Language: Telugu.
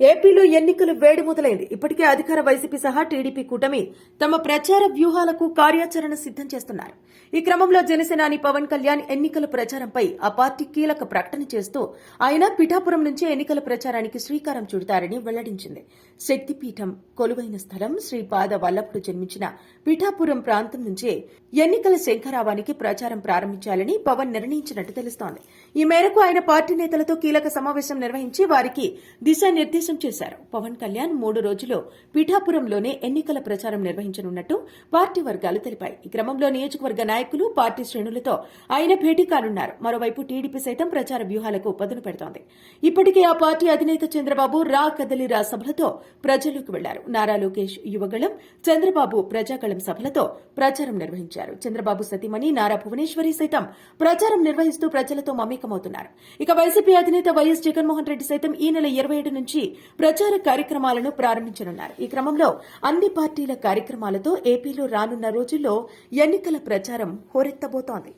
ఏపీలో ఎన్నికలు వేడి మొదలైంది. ఇప్పటికే అధికార వైసీపీ సహా టీడీపీ కూటమి తమ ప్రచార వ్యూహాలకు కార్యాచరణ సిద్దం చేస్తున్నారు. ఈ క్రమంలో జనసేనాని పవన్ కళ్యాణ్ ఎన్నికల ప్రచారంపై ఆ పార్టీ కీలక ప్రకటన చేస్తూ ఆయన పిఠాపురం నుంచి ఎన్నికల ప్రచారానికి శ్రీకారం చుడతారని వెల్లడించింది. శక్తిపీఠం కొలువైన స్థలం శ్రీపాద వల్లభుడు జన్మించిన పిఠాపురం ప్రాంతం నుంచే ఎన్నికల శంఖరావానికి ప్రచారం ప్రారంభించాలని పవన్ నిర్ణయించినట్టు తెలుస్తోంది. ఈ మేరకు ఆయన పార్టీ నేతలతో కీలక సమావేశం నిర్వహించి వారికి దిశానిర్దేశం చేశారు. పవన్ కళ్యాణ్ మూడు రోజుల్లో పిఠాపురంలోనే ఎన్నికల ప్రచారం నిర్వహించనున్నట్టు పార్టీ వర్గాలు తెలిపాయి. ఈ క్రమంలో నియోజకవర్గ నాయకులు పార్టీ శ్రేణులతో ఆయన భేటీ కానున్నారు. మరోవైపు టీడీపీ సైతం ప్రచార వ్యూహాలకు పదును పెడుతోంది. ఇప్పటికే ఆ పార్టీ అధినేత చంద్రబాబు రా కదలి రా సభలతో ప్రజల్లోకి వెళ్ళారు. నారా లోకేష్ యువగళం చంద్రబాబు ప్రజాగళం సభలతో ప్రచారం నిర్వహించారు. చంద్రబాబు సతీమణి నారా భువనేశ్వరి సైతం ప్రచారం నిర్వహిస్తూ ప్రజలతో మమేకమవుతున్నారు. ఇక వైసీపీ అధినేత వైఎస్ జగన్మోహన్ రెడ్డి సైతం ఈ నెల ఇరవై ఏడు నుంచి ప్రచార కార్యక్రమాలను ప్రారంభించనున్నారు. ఈ క్రమంలో అన్ని పార్టీల కార్యక్రమాలతో ఏపీలో రానున్న రోజుల్లో ఎన్నికల ప్రచారం హోరెత్తబోతోంది.